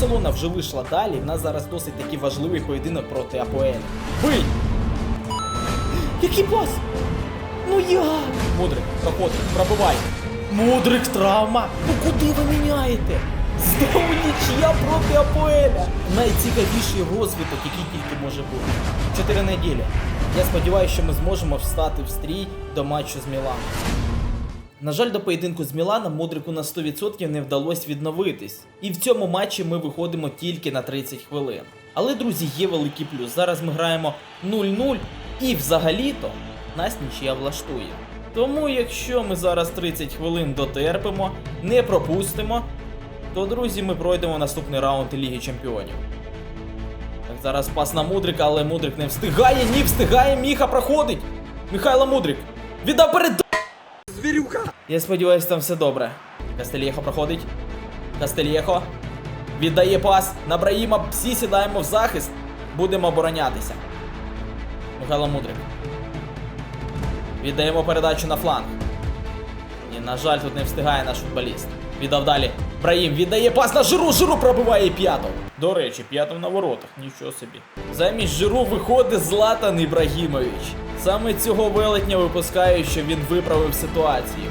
Барселона вже вийшла далі. В нас зараз досить такий важливий поєдинок проти АПЛ. Бий! Який пас? Ну як? Мудрик, проходить, пробивай. Мудрик, травма. Ну куди ви міняєте? Знову нічия проти Апоеля. Найцікавіший розвиток, який тільки може бути. Чотири неділі. Я сподіваюся, що ми зможемо встати в стрій до матчу з Міланом. На жаль, до поєдинку з Міланом Мудрику на 100% не вдалося відновитись. І в цьому матчі ми виходимо тільки на 30 хвилин. Але, друзі, є великий плюс. Зараз ми граємо 0-0 і взагалі-то нас нічия влаштує. Тому, якщо ми зараз 30 хвилин дотерпимо, не пропустимо, то, друзі, ми пройдемо наступний раунд Ліги Чемпіонів. Так, зараз пас на Мудрика, але Мудрик не встигає, ні, встигає, Міха проходить. Михайло Мудрик. Віддав перед. Звірюка! Я сподіваюся, там все добре. Кастельєхо проходить. Кастельєхо. Віддає пас на Браїма. Всі сідаємо в захист. Будемо оборонятися. Михайло Мудрик. Віддаємо передачу на фланг. І, на жаль, тут не встигає наш футболіст. Віддав далі. Браїм віддає пас на Жиру. Жиру пробиває п'ятов. До речі, п'ятов на воротах. Нічого собі. Замість Жиру виходить Златан Ібрагімович. Саме цього велетня випускаю, що він виправив ситуацію.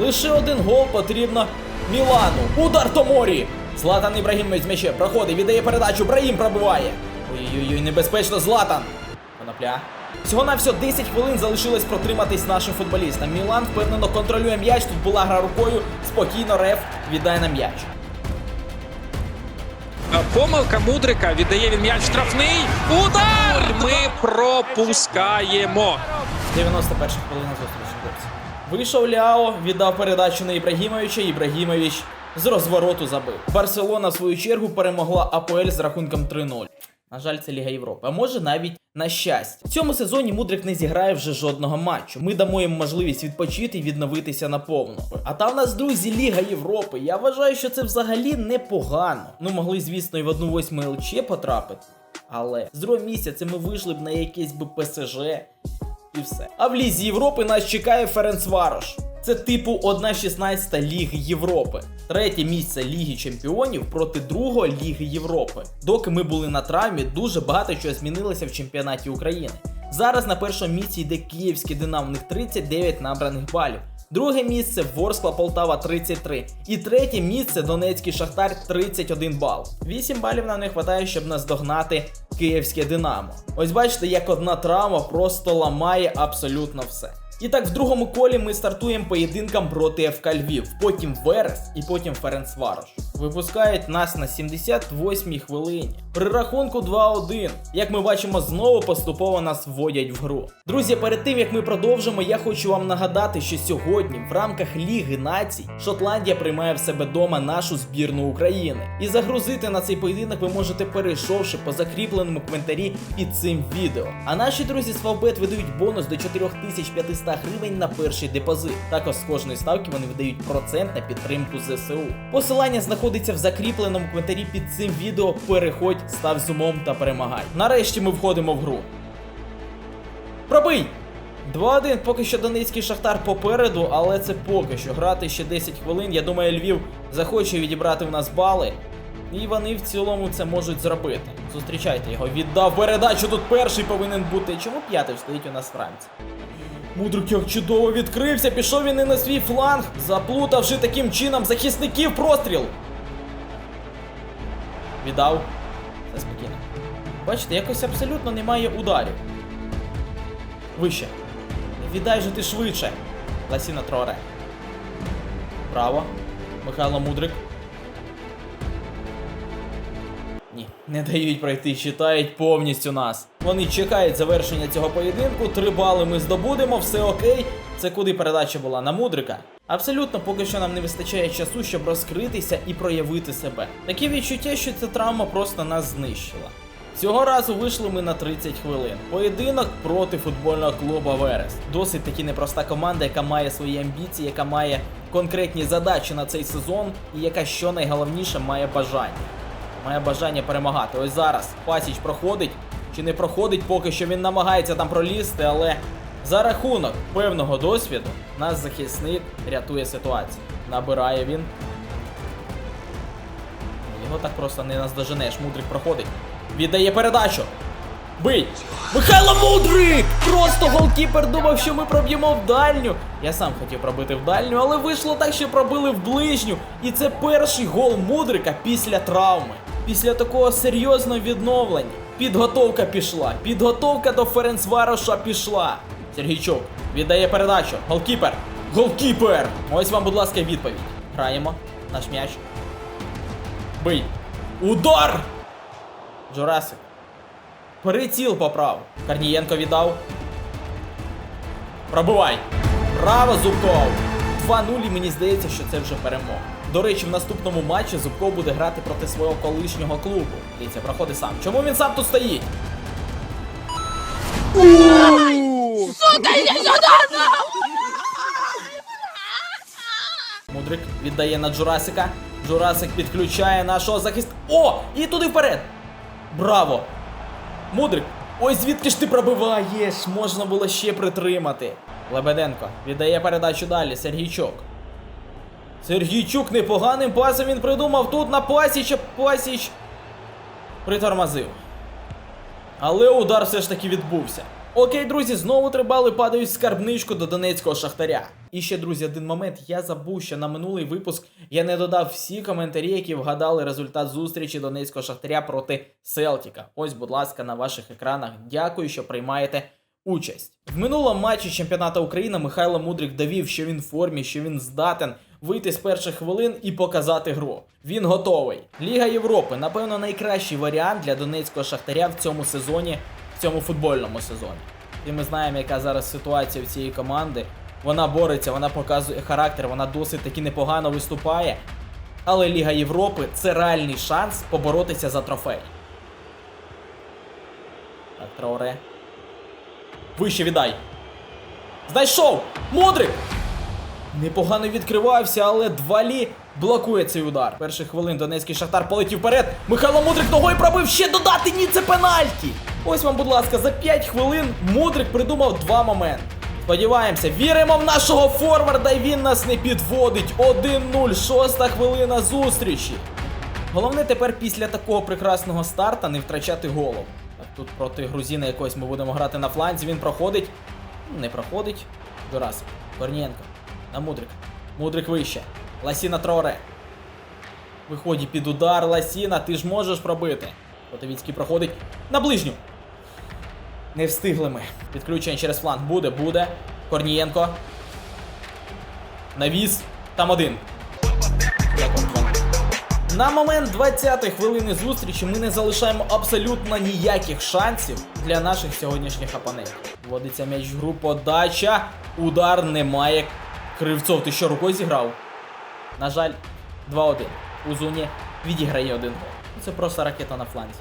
Лише один гол потрібно Мілану. Удар Томорі! Златан Ібрагімович з м'ячем проходить, віддає передачу, Браїм пробиває. Ой-ой-ой, небезпечно, Златан. Конопля. Всього на всього 10 хвилин залишилось протриматись нашим футболістам. Мілан впевнено контролює м'яч. Тут була гра рукою. Спокійно реф віддає нам м'яч. Помилка Мудрика віддає він м'яч штрафний. Удар! Ми пропускаємо. 91 хвилина зустрічі, хлопці. Вийшов Ляо, віддав передачу на Ібрагімовича. Ібрагімович з розвороту забив. Барселона, в свою чергу, перемогла АПЛ з рахунком 3-0. На жаль, це Ліга Європи. А може навіть на щастя. В цьому сезоні Мудрик не зіграє вже жодного матчу. Ми дамо їм можливість відпочити і відновитися наповну. А там в нас, друзі, Ліга Європи. Я вважаю, що це взагалі непогано. Ну, могли, звісно, і в одну восьму ЛЧ потрапити. Але з другого місяця ми вийшли б на якесь би ПСЖ і все. А в Лізі Європи нас чекає Ференцварош. Це типу 1-16 Ліги Європи. Третє місце Ліги Чемпіонів проти другого Ліги Європи. Доки ми були на травмі, дуже багато чого змінилося в чемпіонаті України. Зараз на першому місці йде київський Динамо, в них 39 набраних балів. Друге місце Ворскла Полтава 33. І третє місце Донецький Шахтар 31 бал. 8 балів нам не вистачає, щоб наздогнати київське Динамо. Ось бачите, як одна травма просто ламає абсолютно все. І так, в другому колі ми стартуємо поєдинком проти ФК Львів, потім Верес і потім Ференцварош. Випускають нас на 78-й хвилині. При рахунку 2-1. Як ми бачимо, знову поступово нас вводять в гру. Друзі, перед тим як ми продовжимо, я хочу вам нагадати, що сьогодні в рамках Ліги націй Шотландія приймає в себе дома нашу збірну України. І загрузити на цей поєдинок ви можете перейшовши по закріпленому коментарі під цим відео. А наші друзі з Фавбет видають бонус до 4500 гривень на перший депозит. Також з кожної ставки вони видають процент на підтримку ЗСУ. Посилання знаходиться в закріпленому коментарі під цим відео. Переходь, став з умом та перемагай. Нарешті ми входимо в гру. Пробий! 2-1, поки що Донецький Шахтар попереду, але це поки що. Грати ще 10 хвилин. Я думаю, Львів захоче відібрати в нас бали. І вони в цілому це можуть зробити. Зустрічайте його. Віддав передачу. Тут перший повинен бути. Чому п'ятий стоїть у нас Франція? Мудрик чудово відкрився, пішов він і на свій фланг, заплутавши таким чином захисників простріл. Віддав. Все спокійно. Бачите, якось абсолютно немає ударів. Вище. Віддай же ти швидше. Ласіна Троре. Право. Михайло Мудрик. Не дають пройти, читають повністю нас. Вони чекають завершення цього поєдинку. Три бали ми здобудемо, все окей. Це куди передача була на Мудрика. Абсолютно поки що нам не вистачає часу, щоб розкритися і проявити себе. Таке відчуття, що ця травма просто нас знищила. Цього разу вийшли ми на 30 хвилин. Поєдинок проти футбольного клубу Верес. Досить таки непроста команда, яка має свої амбіції, яка має конкретні задачі на цей сезон, і яка що найголовніше має бажання. Має бажання перемагати. Ось зараз Пасіч проходить чи не проходить, поки що він намагається там пролізти, але за рахунок певного досвіду наш захисник рятує ситуацію. Набирає він. Його так просто не наздоженеш. Мудрик проходить. Віддає передачу. Бий! Михайло Мудрик! Просто голкіпер думав, що ми проб'ємо в дальню. Я сам хотів пробити в дальню, але вийшло так, що пробили в ближню. І це перший гол Мудрика після травми. Після такого серйозного відновлення. Підготовка пішла. Підготовка до Ференцвароша пішла. Сергійчук віддає передачу. Голкіпер. Голкіпер! Ось вам, будь ласка, відповідь. Граємо. Наш м'яч. Бий. Удар! Джурасик. Приціл поправ. Корнієнко віддав. Пробивай. Браво, Зубков! 2-0 і мені здається, що це вже перемога. До речі, в наступному матчі Зубков буде грати проти свого колишнього клубу. Дивіться, проходить сам. Чому він сам тут стоїть? Мудрик віддає на Джурасика. Джурасик підключає нашого захист. О! І туди вперед! Браво! Мудрик! Ой, звідки ж ти пробиваєш? Можна було ще притримати. Лебеденко віддає передачу далі. Сергійчук. Сергійчук непоганим пасом він придумав тут на Пасіч, а Пасіч притормозив. Але удар все ж таки відбувся. Окей, друзі, знову трибали падають скарбничку до донецького шахтаря. І ще, друзі, один момент. Я забув, що на минулий випуск я не додав всі коментарі, які вгадали результат зустрічі донецького шахтаря проти Селтіка. Ось, будь ласка, на ваших екранах. Дякую, що приймаєте участь. В минулому матчі чемпіонату України Михайло Мудрик довів, що він в формі, що він здатен вийти з перших хвилин і показати гру. Він готовий. Ліга Європи, напевно, найкращий варіант для донецького шахтаря в цьому сезоні, в цьому футбольному сезоні. І ми знаємо, яка зараз ситуація в цієї команди. Вона бореться, вона показує характер, вона досить таки непогано виступає. Але Ліга Європи це реальний шанс поборотися за трофей. Так, Траоре. Вище віддай. Знайшов! Мудрик! Непогано відкривався, але Двалі блокує цей удар. Перших хвилин Донецький шахтар полетів вперед. Михайло Мудрик ногою пробив ще додати. Ні, це пенальті. Ось вам, будь ласка, за 5 хвилин Мудрик придумав два моменти. Сподіваємося, віримо в нашого форварда, і він нас не підводить. 1-0, шоста хвилина зустрічі. Головне тепер після такого прекрасного старта не втрачати голову. Тут проти грузина якогось ми будемо грати на фланзі, він проходить. Не проходить. Дурасик. Корнієнко. На Мудрик. Мудрик вище. Ласіна Троре. Виходить під удар Ласіна, ти ж можеш пробити. Котовіцький проходить на ближню. Не встигли ми. Підключення через фланг буде, буде. Корнієнко. Навіс. Там один. На момент 20-ї хвилини зустрічі ми не залишаємо абсолютно ніяких шансів для наших сьогоднішніх опонентів. Вводиться м'яч гру, подача. Удар немає. Кривцов, ти що рукою зіграв? На жаль, 2-1. У зоні відіграє один гол. Це просто ракета на фланзі.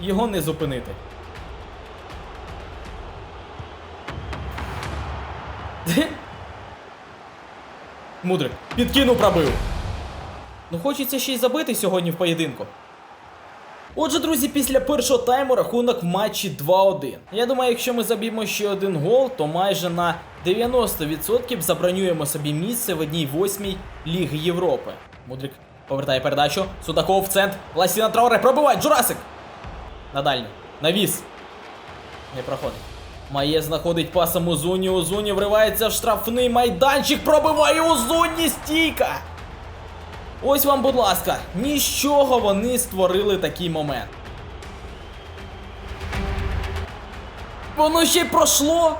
Його не зупинити. Мудрик. Підкинув, пробив. Ну хочеться ще й забити сьогодні в поєдинку. Отже, друзі, після першого тайму рахунок в матчі 2-1. Я думаю, якщо ми заб'ємо ще один гол, то майже на 90% забронюємо собі місце в одній восьмій Ліги Європи. Мудрик повертає передачу. Судаков в центр. Ласіна Трауре пробиває. Джурасик. На дальню. Навіс. Не проходить. Має знаходить пасом Узуні. Узуні вривається в штрафний майданчик. Пробиває Узуні стійка. Ось вам, будь ласка, нічого вони створили такий момент. Воно ще й пройшло.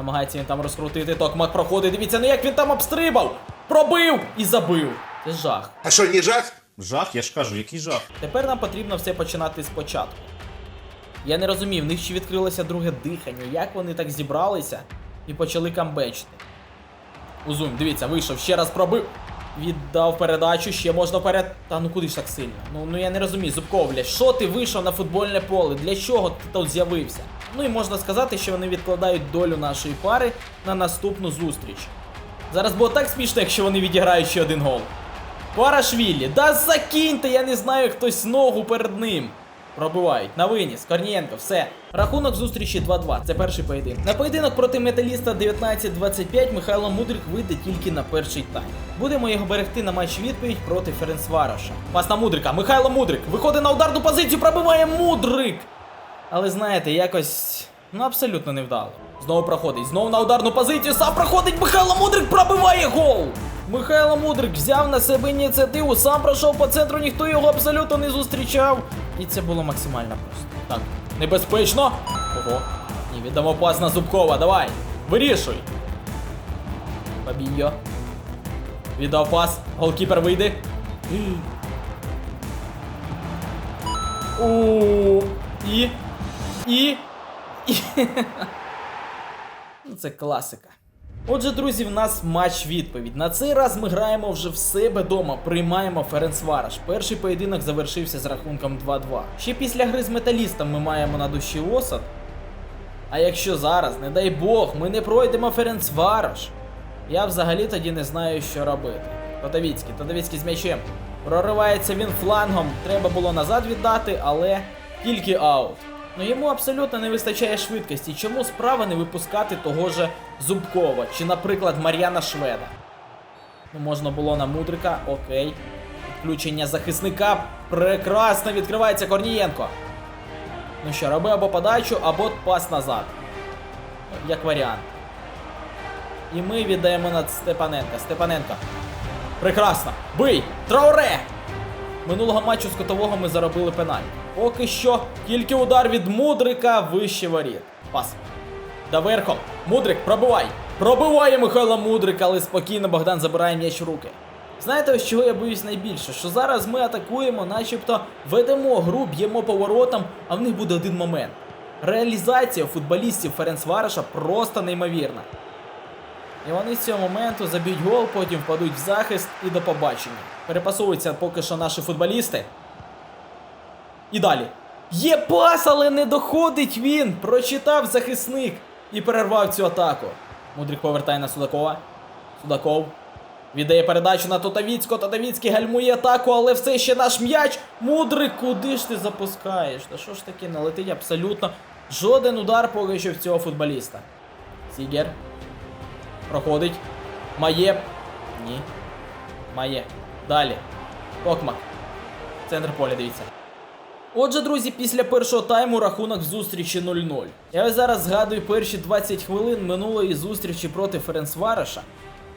Намагається він там розкрутити. Токмак проходить. Дивіться, ну як він там обстрибав. Пробив і забив. Це жах. А що, не жах? Жах, я ж кажу, який жах. Тепер нам потрібно все починати спочатку. Я не розумів, в них ще відкрилося друге дихання. Як вони так зібралися і почали камбечити. Узум, дивіться, вийшов, ще раз пробив. Віддав передачу, ще можна вперед. Та ну куди ж так сильно? Ну ну я не розумію, Зубков, бля, що ти вийшов на футбольне поле? Для чого ти тут з'явився? Ну і можна сказати, що вони відкладають долю нашої пари на наступну зустріч. Зараз було так смішно, якщо вони відіграють ще один гол. Парашвілі, да закиньте, я не знаю, хтось ногу перед ним. Пробивають. На виніс. Корнієнко, все. Рахунок зустрічі 2-2. Це перший поєдинок. На поєдинок проти металіста 19-25 Михайло Мудрик вийде тільки на перший тайм. Будемо його берегти на матч відповідь проти Ференцвароша. Пас на Мудрика. Михайло Мудрик. Виходить на ударну позицію, пробиває Мудрик. Але знаєте, якось ну абсолютно невдало. Знову проходить, знову на ударну позицію. Сам проходить Михайло Мудрик, пробиває гол. Михайло Мудрик взяв на себе ініціативу, сам пройшов по центру, ніхто його абсолютно не зустрічав. І це було максимально просто. Так, небезпечно. Ого. Ні, віддамо пас Зубкова. Давай. Вирішуй. Фабіньо. Віддав пас. Голкіпер вийде. У і. І. І. Ну, Це класика. Отже, друзі, в нас матч відповідь. На цей раз ми граємо вже в себе дома, приймаємо Ференцвараш. Перший поєдинок завершився з рахунком 2-2. Ще після гри з металістом ми маємо на душі осад. А якщо зараз, не дай Бог, ми не пройдемо Ференцвараш, я взагалі тоді не знаю, що робити. Тодовіцький, Тодовіцький з м'ячем. Проривається він флангом. Треба було назад віддати, але тільки аут. Ну йому абсолютно не вистачає швидкості. Чому справа не випускати того же Зубкова чи, наприклад, Мар'яна Шведа? Ну, можна було на Мудрика, окей. Включення захисника прекрасно відкривається Корнієнко. Ну що, роби або подачу, або пас назад. Як варіант. І ми віддаємо на Степаненка. Степаненко. Прекрасно. Бий! Трауре! Минулого матчу з котового ми заробили пеналь. Поки що тільки удар від Мудрика вище воріт. Пас. Даверхом. Мудрик, пробивай! Пробиває Михайло Мудрик, але спокійно Богдан забирає м'яч в руки. Знаєте, ось чого я боюсь найбільше? Що зараз ми атакуємо, начебто ведемо гру, б'ємо поворотом, а в них буде один момент. Реалізація футболістів Ференцвараша просто неймовірна. І вони з цього моменту заб'ють гол, потім впадуть в захист і до побачення. Перепасовуються поки що наші футболісти. І далі. Є пас, але не доходить він. Прочитав захисник і перервав цю атаку. Мудрик повертає на Судакова. Судаков. Віддає передачу на Тотавіцького. Тотавіцький гальмує атаку, але все ще наш м'яч. Мудрик, куди ж ти запускаєш? Та що ж таке, не летить абсолютно жоден удар поки що в цього футболіста. Сігер. Проходить. Має. Ні. Має. Далі. Токмак. Центр поля, дивіться. Отже, друзі, після першого тайму рахунок зустрічі 0-0. Я зараз згадую перші 20 хвилин минулої зустрічі проти Ференцвараша.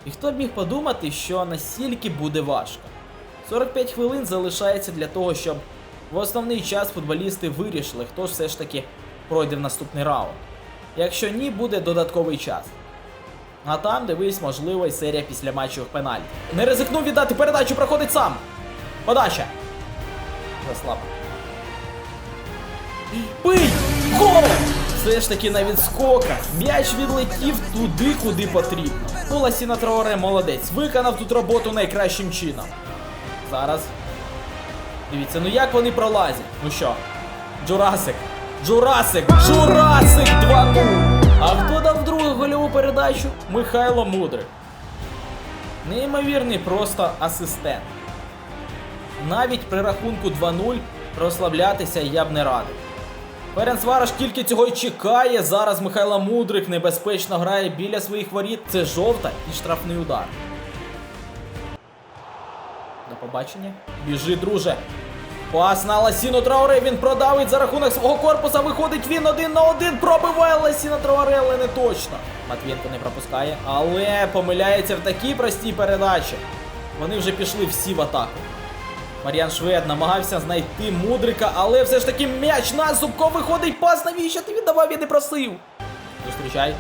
І хто б міг подумати, що настільки буде важко. 45 хвилин залишається для того, щоб в основний час футболісти вирішили, хто ж все ж таки пройде в наступний раунд. Якщо ні, буде додатковий час. А там, дивись, можливо, і серія після матчів пенальті. Не ризикнув віддати передачу, проходить сам. Подача. Заслаб. Бий! Гол! Все ж таки на відскоках. М'яч відлетів туди, куди потрібно. Ну, Ласіна Траоре молодець. Виконав тут роботу найкращим чином. Зараз. Дивіться, ну як вони пролазять? Ну що? Джурасик. Джурасик! Джурасик передачу? Михайло Мудрик. Неймовірний просто асистент. Навіть при рахунку 2-0 розслаблятися я б не радив. Ференцвараш тільки цього й чекає. Зараз Михайло Мудрик небезпечно грає біля своїх воріт. Це жовта і штрафний удар. До побачення. Біжи, друже. Пас на Ласіно Трауре, він продавить за рахунок свого корпуса. Виходить він один на один. Пробиває Ласіно Трауре, але не точно. Матвієнко не пропускає, але помиляється в такій простій передачі. Вони вже пішли всі в атаку. Мар'ян Швед намагався знайти мудрика, але все ж таки м'яч на Зубко виходить пас. Навіщо ти віддавав, я не просив. Зустрічай.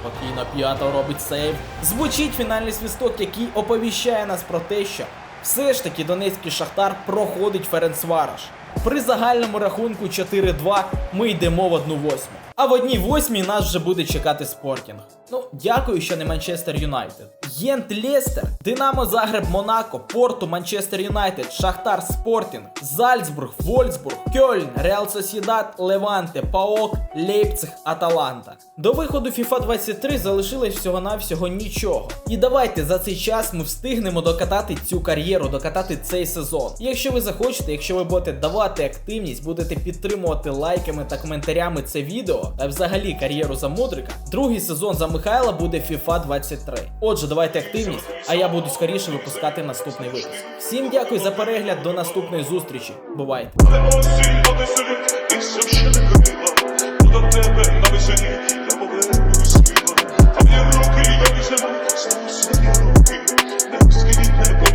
Спокійно п'ято робить сейв. Звучить фінальний свисток, який оповіщає нас про те, що все ж таки донецький шахтар проходить Ференцвараш. При загальному рахунку 4-2 ми йдемо в одну восьму. А в одній восьмій нас вже буде чекати спортінг. Ну, дякую, що не Манчестер Юнайтед. Єнт Лестер, Динамо Загреб Монако, Порту, Манчестер Юнайтед, Шахтар Спортінг, Зальцбург, Вольсбург, Кьольн, Реал Сосідат, Леванте, Паок, Лейпциг, Аталанта. До виходу FIFA 23 залишилось всього-навсього нічого. І давайте за цей час ми встигнемо докатати цю кар'єру, докатати цей сезон. І якщо ви захочете, якщо ви будете давати активність, будете підтримувати лайками та коментарями це відео, а взагалі кар'єру за Мудрика, другий сезон за Михайла буде FIFA 23. Отже, давайте розвивайте активність, а я буду скоріше випускати наступний випуск. Всім дякую за перегляд. До наступної зустрічі. Бувайте! Руки я візьму, знову не розкиніть небо.